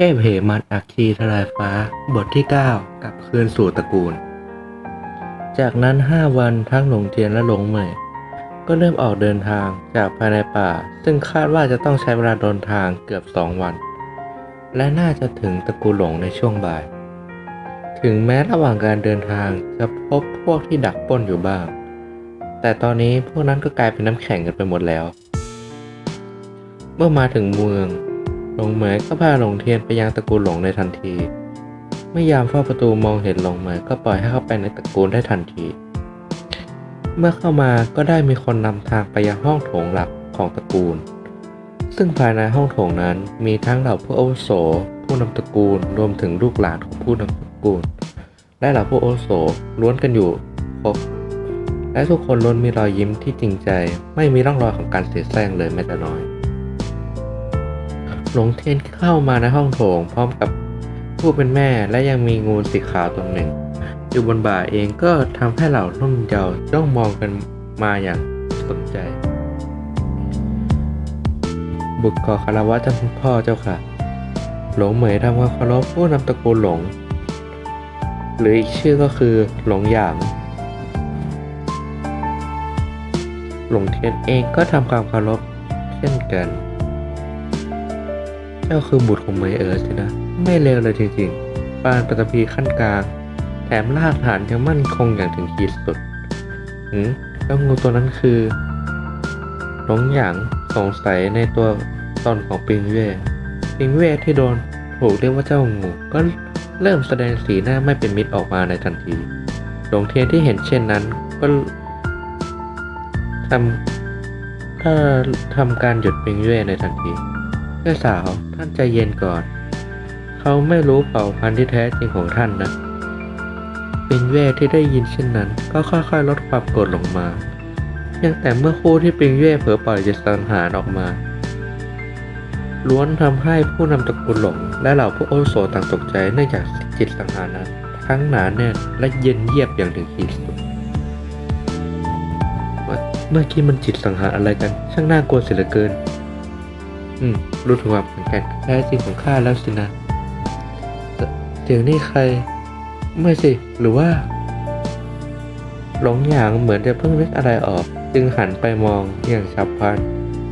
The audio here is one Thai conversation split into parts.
พเหมันอัคคีทลายฟ้า บทที่ 9 กลับคืนสู่ตระกูล จากนั้น 5 วันทั้งหลงเทียนและหลงเหมยก็เริ่มออกเดินทางจากภายในป่า ซึ่งคาดว่าจะต้องใช้เวลาเดินทางเกือบ 2 วัน และน่าจะถึงตระกูลหลงในช่วงบ่าย ถึงแม้ระหว่างการเดินทางจะพบพวกที่ดักปล้นอยู่บ้าง แต่ตอนนี้พวกนั้นก็กลายเป็นน้ำแข็งกันไปหมดแล้ว เมื่อมาถึงเมือง หลงเหมยก็พาหลงเทียนไปยังตระกูลหลงในทันที เมื่อยามเฝ้าประตูมองเห็นหลงเหมยก็ปล่อยให้เข้าไปในตระกูลได้ทันที เมื่อเข้ามาก็ได้มีคนนำทางไปยังห้องโถงหลักของตระกูล ซึ่งภายในห้องโถงนั้นมีทั้งเหล่าผู้อาวุโส ผู้นำตระกูลรวมถึงลูกหลานของผู้นำตระกูล และเหล่าผู้อาวุโสล้วนกันอยู่ครบและทุกคนล้วนมีรอยยิ้มที่จริงใจ ไม่มีร่องรอยของการเสียแซงเลยแม้แต่น้อย หลงเทียนเข้ามาในห้องโถงพร้อมกับผู้เป็นแม่และยังมีงูสีขาวตัวหนึ่ง อยู่บนบ่าเองก็ทำให้เหล่านุ่มเยาว์จ้องมองกันมาอย่างสนใจ บุตรขอคารวะเจ้าคุณพ่อเจ้าค่ะ หลงเหมยทำความเคารพผู้นำตระกูลหลง หรืออีกชื่อก็คือหลงหยาง หลงเทียนเองก็ทำความเคารพเช่นกัน เจ้าคือบุตรของเมเอ๋อสินะ ไม่เลวเลยจริงๆ ปานปฐพีขั้นกลาง แถมรากฐานยังมั่นคงอย่างถึงขีดสุดหืมแล้วงูตัวนั้นคือหลงหยางสงสัยในตัวตนของปิงเว่ปิงเว่ที่โดนถูกเรียกว่าเจ้างูก็เริ่มแสดงสีหน้าไม่เป็นมิตรออกมาในทันทีหลงเทียนที่เห็นเช่นนั้นก็ทำถ้าทำการหยุดปิงเว่ในทันที เจ้าสาวท่านใจเย็นก่อน เขาไม่รู้เผ่าพันธุ์ที่แท้จริงของท่านนะปิงเว่ที่ได้ยินเช่นนั้น ก็ค่อยๆ ลดความโกรธลงมาเพียงแต่เมื่อคู่ที่ปิงเว่เผลอปล่อยจิตสังหารออกมา ล้วนทำให้ผู้นำตระกูลหลง และเหล่าผู้โอโสต่างตกใจเนื่องจากจิตสังหารนั้นทั้งหนาแน่นและเย็นเยียบอย่างถึงขีดสุดเมื่อกี้มันจิตสังหารอะไรกัน ช่างน่ากลัวเสียเหลือเกิน อืม รู้ถึงความแข็งแกร่งแท้จริงของข้าแล้วสินะเอ่อเสียงนี่ใคร ไม่สิ หรือว่า หลงหยางเหมือนจะเพิ่งนึกอะไรออก จึงหันไปมองอย่างฉับพลัน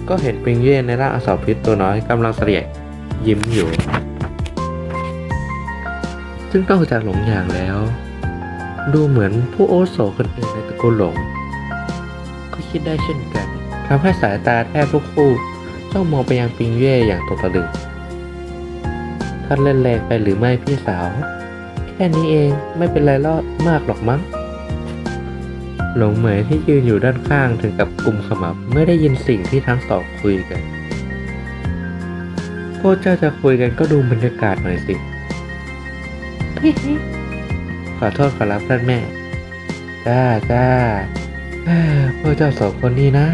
ก็เห็นปิงเย่ในร่างอสรพิษตัวน้อยกำลังเสลียยิ้มอยู่ ซึ่งนอกจากหลงหยางแล้ว ดูเหมือนผู้โอโสคนอื่นในตระกูลหลง ก็คิดได้เช่นกันทำให้สายตาแทบทุกคู่ จ้องมองไปยังปิงเย่อย่างตกตะลึงท่านเล่นแรงไปหรือไม่พี่สาว แค่นี้เองไม่เป็นไรลอดมากหรอกมั้งหลงเหมยที่ยืนอยู่ด้านข้างถึงกับกลุ่มขมับเมื่อได้ยินสิ่งที่ทั้งสองคุยกัน พวกเจ้าจะคุยกันก็ดูบรรยากาศหน่อยสิ ขอโทษขอรับท่านแม่ จ้าจ้าพวกเจ้าสองคนนี่นะ